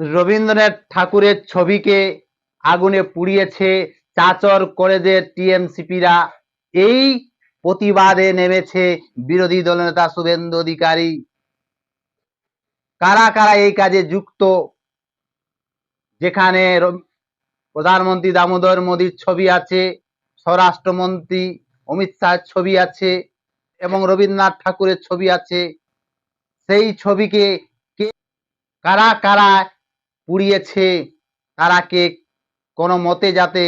রবীন্দ্রনাথ ঠাকুরের ছবিকে আগুনে পুড়িয়েছে চাচর কলেজের টিএমসিপিরা। এই প্রতিবাদে নেমেছে বিরোধী দলনেতা শুভেন্দু অধিকারী। কারা কারা এই কাজে যুক্ত? যেখানে প্রধানমন্ত্রী দামোদর মোদীর ছবি আছে, স্বরাষ্ট্রমন্ত্রী অমিত শাহের ছবি আছে এবং রবীন্দ্রনাথ ঠাকুরের ছবি আছে। সেই ছবিকে কারা কারা পুড়িয়েছে তারা কে কোনো মতে যাতে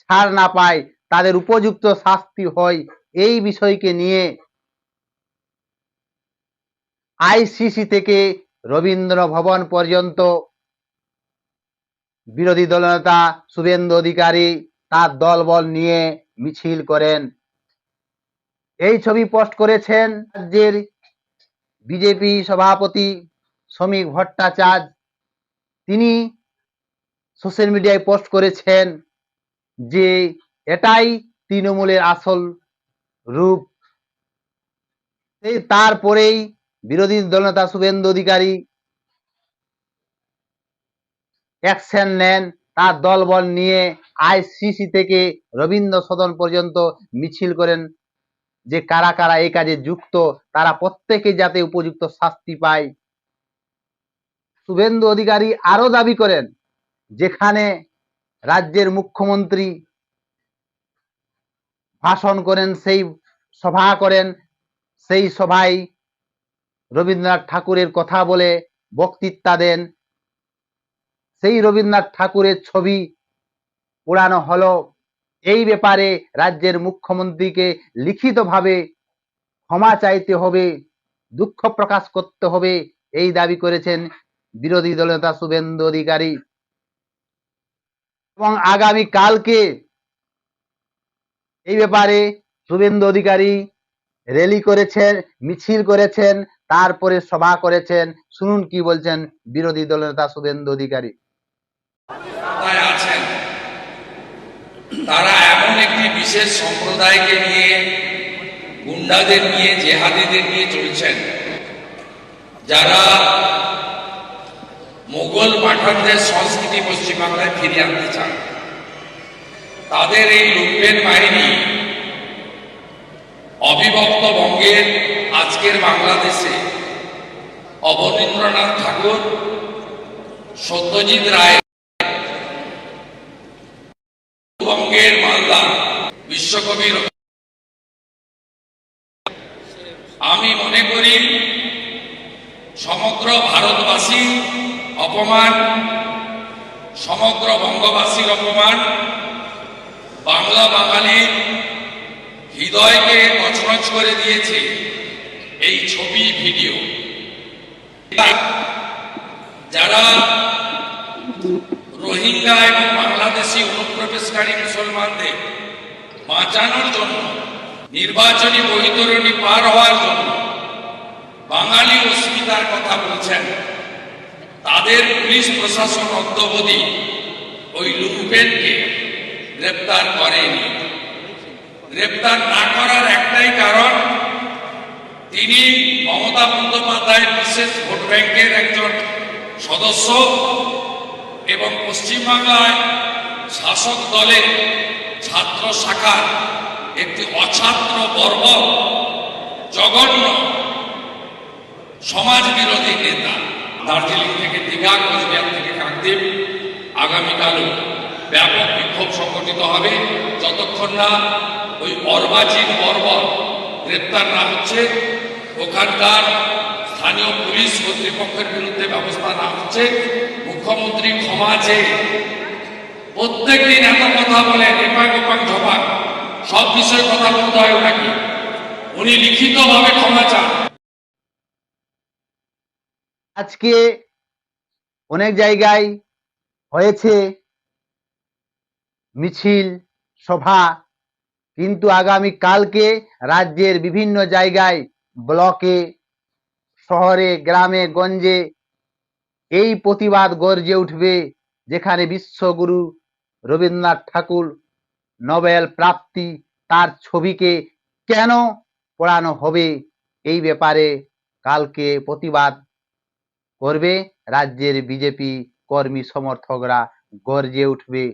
ছাড় না পায়, তাদের উপযুক্ত শাস্তি হয় এই বিষয়কে নিয়ে আইসিসি থেকে রবীন্দ্র ভবন পর্যন্ত বিরোধী দলনেতা শুভেন্দু অধিকারী তার দলবল নিয়ে মিছিল করেন। এই ছবি পোস্ট করেছেন রাজ্যের বিজেপি সভাপতি শ্রমিক ভট্টাচার্য। তিনি সোশ্যাল মিডিয়ায় পোস্ট করেছেন যে এটাই তৃণমূলের আসল রূপ। তারপরেই বিরোধী দলনেতা শুভেন্দু অধিকারী অ্যাকশন নেন। তার দলবল নিয়ে আইসিসি থেকে রবীন্দ্র সদন পর্যন্ত মিছিল করেন যে কারা কারা এই কাজে যুক্ত, তারা প্রত্যেকে যাতে উপযুক্ত শাস্তি পায়। শুভেন্দু অধিকারী আরও দাবি করেন, যেখানে রাজ্যের মুখ্যমন্ত্রী ভাষণ করেন, সেই সভা করেন, সেই সভায় রবীন্দ্রনাথ ঠাকুরের কথা বলে বক্তৃতা দেন। সেই রবীন্দ্রনাথ ঠাকুরের ছবি পোড়ানো হলো। এই ব্যাপারে রাজ্যের মুখ্যমন্ত্রীকে লিখিতভাবে ক্ষমা চাইতে হবে, দুঃখ প্রকাশ করতে হবে, এই দাবি করেছেন বিরোধী দলনেতা শুভেন্দু অধিকারী। এবং আগামী কালকে এই ব্যাপারে শুভেন্দু অধিকারী র্যালি করেছেন, মিছিল করেছেন, তারপরে সভা করেছেন। শুনুন কি বলছেন বিরোধী দলনেতা শুভেন্দু অধিকারী। আছেন। তারা এমন একটি বিশেষ সম্প্রদায়কে নিয়ে, গুন্ডাদের নিয়ে, জেহাদিদের নিয়ে চলছেন। যারা মোগল পাঠানদের সংস্কৃতি পশ্চিমবাংলায় ফিরিয়ে আনতে চান তাদের এই লুম্পেন বাহিনী অবিভক্ত বঙ্গের আজকের বাংলাদেশে অবনীন্দ্রনাথ ঠাকুর, সত্যজিৎ রায়, বঙ্গের মালদা বিশ্বকবি আমি মনে করি সমগ্র ভারতবাসী অপমান, সমগ্র বঙ্গবাসীর অপমান, বাংলা বাঙালির হৃদয়কে নচনচ করে দিয়েছে এই ছবি ভিডিও। যারা রোহিঙ্গা এবং বাংলাদেশি অনুপ্রবেশকারী মুসলমানদের বাঁচানোর জন্য, নির্বাচনী বৈতরণী পার হওয়ার জন্য বাঙালি অস্মিতার কথা বলছেন তাদের পুলিশ প্রশাসন অদ্যবধি ওই লুম্পেনকে গ্রেপ্তার করেনি। গ্রেপ্তার না করার একটাই কারণ, তিনি মমতা বন্দ্যোপাধ্যায়ের বিশেষ ভোট ব্যাংকের একজন সদস্য এবং পশ্চিমবাংলায় শাসক দলের ছাত্র শাখার একটি অছাত্র বর্ব জঘন্য সমাজ বিরোধী নেতা। দার্জিলিং থেকে দীঘা, কোচবিহার থেকে কাকদ্বীপ। আগামীকালও ব্যাপক বিক্ষোভ সংগঠিত হবে। যতক্ষণ না ওই অর্বাচীন বর্বর গ্রেপ্তার না হচ্ছে, ওখানকার স্থানীয় পুলিশ কর্তৃপক্ষের বিরুদ্ধে ব্যবস্থা না হচ্ছে মুখ্যমন্ত্রী ক্ষমা চেয়ে প্রত্যেক দিন এত কথা বলেন এপাক ওপাক ঝপাক। সব বিষয়ে কথা বলতে হয় ওনাকে উনি লিখিতভাবে ক্ষমা চান। আজকে অনেক জায়গায় হয়েছে মিছিল, সভা, কিন্তু আগামী কালকে রাজ্যের বিভিন্ন জায়গায়, ব্লকে, শহরে, গ্রামে, গঞ্জে এই প্রতিবাদ গর্জে উঠবে, যেখানে বিশ্বগুরু রবীন্দ্রনাথ ঠাকুর নোবেল প্রাপ্তি তার ছবিকে কেন পড়ানো হবে, এই ব্যাপারে কালকে প্রতিবাদ করবে, রাজ্যের বিজেপি কর্মী সমর্থকরা গর্জে উঠবে।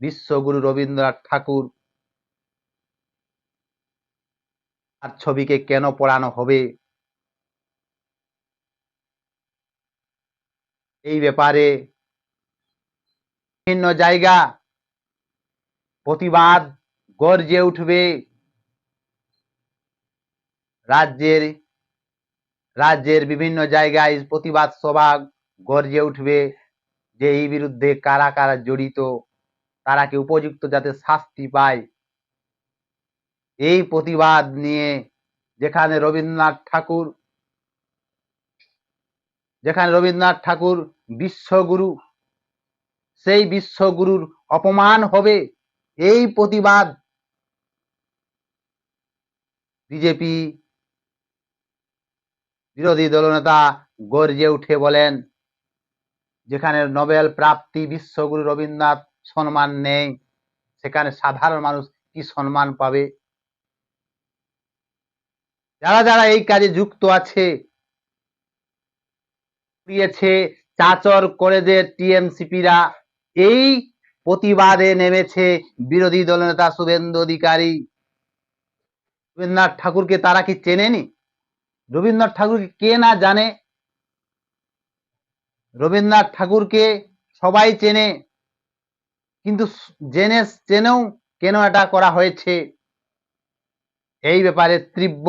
বিশ্বগুরু রবীন্দ্রনাথ ঠাকুর আর ছবিকে কেন পড়ানো হবে? এই ব্যাপারে বিভিন্ন জায়গা প্রতিবাদ গর্জে উঠবে। রাজ্যের রাজ্যের বিভিন্ন জায়গায় প্রতিবাদ সভা গর্জে উঠবে যে এই বিরুদ্ধে কারা কারা জড়িত, তারা কি উপযুক্ত যাতে শাস্তি পায়। এই প্রতিবাদ নিয়ে যেখানে রবীন্দ্রনাথ ঠাকুর, যেখানে রবীন্দ্রনাথ ঠাকুর বিশ্বগুরু, সেই বিশ্বগুরুর অপমান হবে, এই প্রতিবাদ বিজেপি বিরোধী দলনেতা গর্জে উঠে বলেন, যেখানে নোবেল প্রাপ্তি বিশ্বগুরু রবীন্দ্রনাথ সম্মান নেই, সেখানে সাধারণ মানুষ কি সম্মান পাবে? যারা যারা এই কাজে যুক্ত আছে, দিয়েছে চাচর কলেজের টিএমসিপিরা, এই প্রতিবাদে নেমেছে বিরোধী দলনেতা শুভেন্দু অধিকারী। রবীন্দ্রনাথ ঠাকুরকে তারা কি চেনেনি? রবীন্দ্রনাথ ঠাকুরকে কে না জানে, রবীন্দ্রনাথ ঠাকুরকে সবাই চেনে, কিন্তু জেনে, চেনেও কেন এটা করা হয়েছে? এই ব্যাপারে তীব্র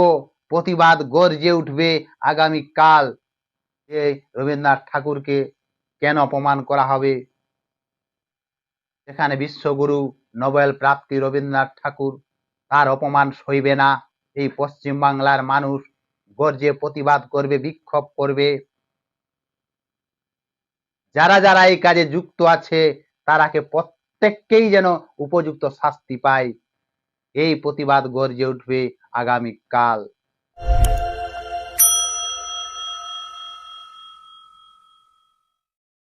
প্রতিবাদ গর্জে উঠবে আগামী কাল যে রবীন্দ্রনাথ ঠাকুরকে কেন অপমান করা হবে? যেখানে বিশ্বগুরু নোবেল প্রাপ্তি রবীন্দ্রনাথ ঠাকুর, তার অপমান সইবে না। এই পশ্চিম বাংলার মানুষ গর্জে প্রতিবাদ করবে, বিক্ষোভ করবে, যারা যারা এই কাজে যুক্ত আছে, তারাকে প্রত্যেককেই যেন উপযুক্ত শাস্তি পায়। এই প্রতিবাদ গর্জে উঠবে আগামী কাল